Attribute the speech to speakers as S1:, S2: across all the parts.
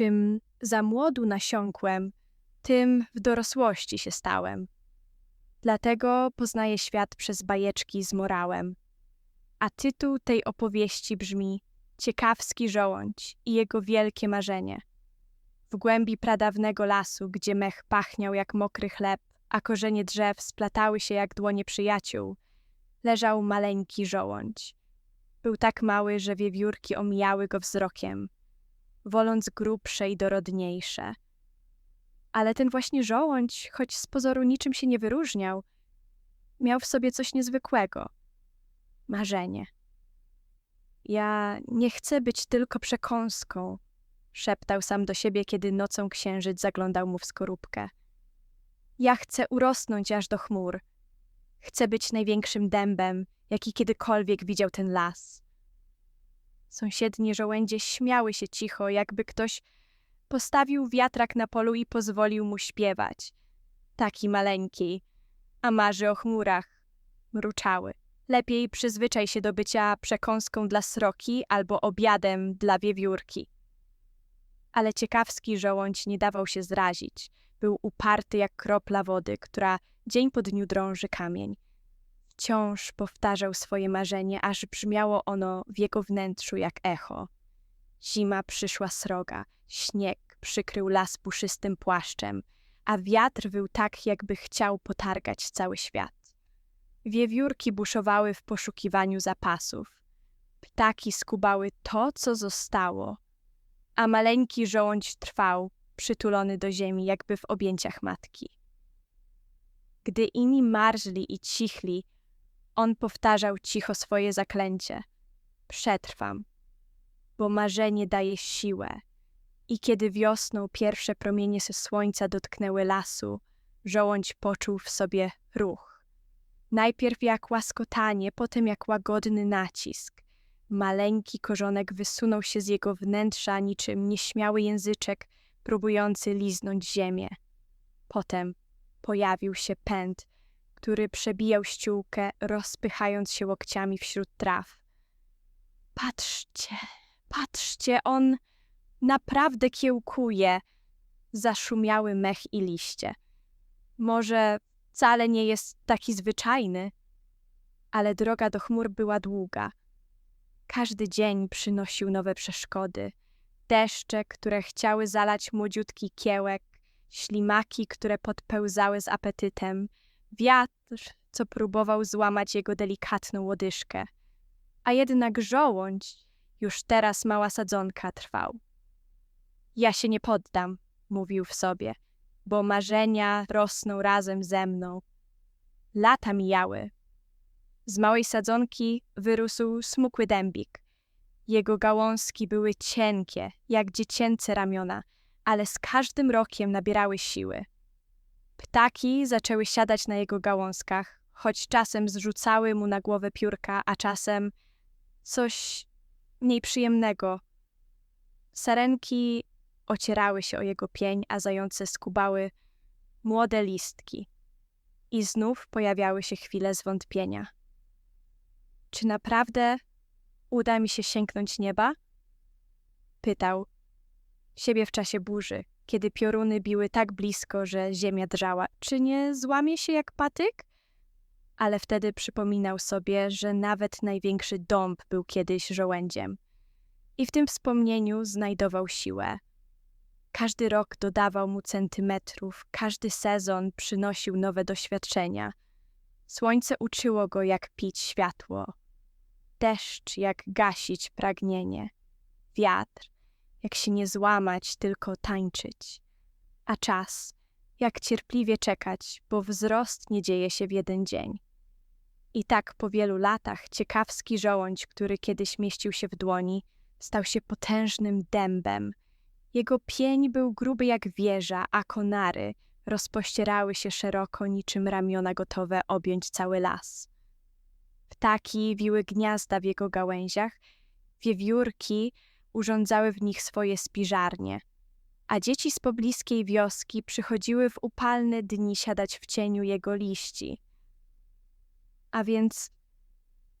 S1: Czym za młodu nasiąkłem, tym w dorosłości się stałem. Dlatego poznaję świat przez bajeczki z morałem. A tytuł tej opowieści brzmi Ciekawski żołądź i jego wielkie marzenie. W głębi pradawnego lasu, gdzie mech pachniał jak mokry chleb, a korzenie drzew splatały się jak dłonie przyjaciół, leżał maleńki żołądź. Był tak mały, że wiewiórki omijały go wzrokiem, woląc grubsze i dorodniejsze. Ale ten właśnie żołądź, choć z pozoru niczym się nie wyróżniał, miał w sobie coś niezwykłego marzenie. Ja nie chcę być tylko przekąską, szeptał sam do siebie, kiedy nocą księżyc zaglądał mu w skorupkę. Ja chcę urosnąć aż do chmur. Chcę być największym dębem, jaki kiedykolwiek widział ten las. Sąsiednie żołędzie śmiały się cicho, jakby ktoś postawił wiatrak na polu i pozwolił mu śpiewać. Taki maleńki, a marzy o chmurach. Mruczały. Lepiej przyzwyczaj się do bycia przekąską dla sroki albo obiadem dla wiewiórki. Ale ciekawski żołądź nie dawał się zrazić. Był uparty jak kropla wody, która dzień po dniu drąży kamień. Wciąż powtarzał swoje marzenie, aż brzmiało ono w jego wnętrzu jak echo. Zima przyszła sroga, śnieg przykrył las puszystym płaszczem, a wiatr wył tak, jakby chciał potargać cały świat. Wiewiórki buszowały w poszukiwaniu zapasów. Ptaki skubały to, co zostało, a maleńki żołądź trwał, przytulony do ziemi, jakby w objęciach matki. Gdy inni marzli i cichli, on powtarzał cicho swoje zaklęcie. Przetrwam, bo marzenie daje siłę. I kiedy wiosną pierwsze promienie ze słońca dotknęły lasu, żołądź poczuł w sobie ruch. Najpierw jak łaskotanie, potem jak łagodny nacisk. Maleńki korzonek wysunął się z jego wnętrza niczym nieśmiały języczek, próbujący liznąć ziemię. Potem pojawił się pęd, który przebijał ściółkę, rozpychając się łokciami wśród traw. Patrzcie, patrzcie, on naprawdę kiełkuje, zaszumiały mech i liście. Może wcale nie jest taki zwyczajny, ale droga do chmur była długa. Każdy dzień przynosił nowe przeszkody. Deszcze, które chciały zalać młodziutki kiełek, ślimaki, które podpełzały z apetytem, wiatr, co próbował złamać jego delikatną łodyżkę. A jednak żołądź, już teraz mała sadzonka, trwał. Ja się nie poddam, mówił w sobie, bo marzenia rosną razem ze mną. Lata mijały. Z małej sadzonki wyrósł smukły dębik. Jego gałązki były cienkie, jak dziecięce ramiona, ale z każdym rokiem nabierały siły. Ptaki zaczęły siadać na jego gałązkach, choć czasem zrzucały mu na głowę piórka, a czasem coś mniej przyjemnego. Sarenki ocierały się o jego pień, a zające skubały młode listki. I znów pojawiały się chwile zwątpienia. Czy naprawdę uda mi się sięgnąć nieba? Pytał siebie w czasie burzy, kiedy pioruny biły tak blisko, że ziemia drżała. Czy nie złamie się jak patyk? Ale wtedy przypominał sobie, że nawet największy dąb był kiedyś żołędziem. I w tym wspomnieniu znajdował siłę. Każdy rok dodawał mu centymetrów, każdy sezon przynosił nowe doświadczenia. Słońce uczyło go, jak pić światło, deszcz, jak gasić pragnienie, wiatr, jak się nie złamać, tylko tańczyć, a czas, jak cierpliwie czekać, bo wzrost nie dzieje się w jeden dzień. I tak po wielu latach ciekawski żołądź, który kiedyś mieścił się w dłoni, stał się potężnym dębem. Jego pień był gruby jak wieża, a konary rozpościerały się szeroko niczym ramiona gotowe objąć cały las. Ptaki wiły gniazda w jego gałęziach, wiewiórki urządzały w nich swoje spiżarnie, a dzieci z pobliskiej wioski przychodziły w upalne dni siadać w cieniu jego liści. A więc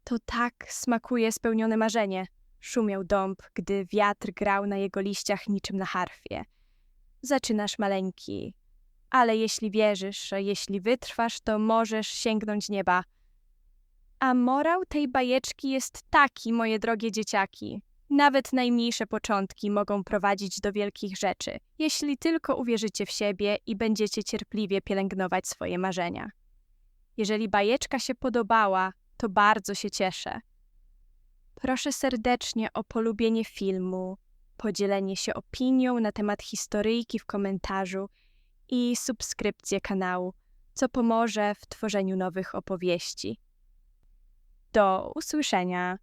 S1: to tak smakuje spełnione marzenie, Szumiał dąb, gdy wiatr grał na jego liściach niczym na harfie. Zaczynasz maleńki, ale jeśli wierzysz, jeśli wytrwasz, to możesz sięgnąć nieba. A morał tej bajeczki jest taki, moje drogie dzieciaki. Nawet najmniejsze początki mogą prowadzić do wielkich rzeczy, jeśli tylko uwierzycie w siebie i będziecie cierpliwie pielęgnować swoje marzenia. Jeżeli bajeczka się podobała, to bardzo się cieszę. Proszę serdecznie o polubienie filmu, podzielenie się opinią na temat historyjki w komentarzu i subskrypcję kanału, co pomoże w tworzeniu nowych opowieści. Do usłyszenia.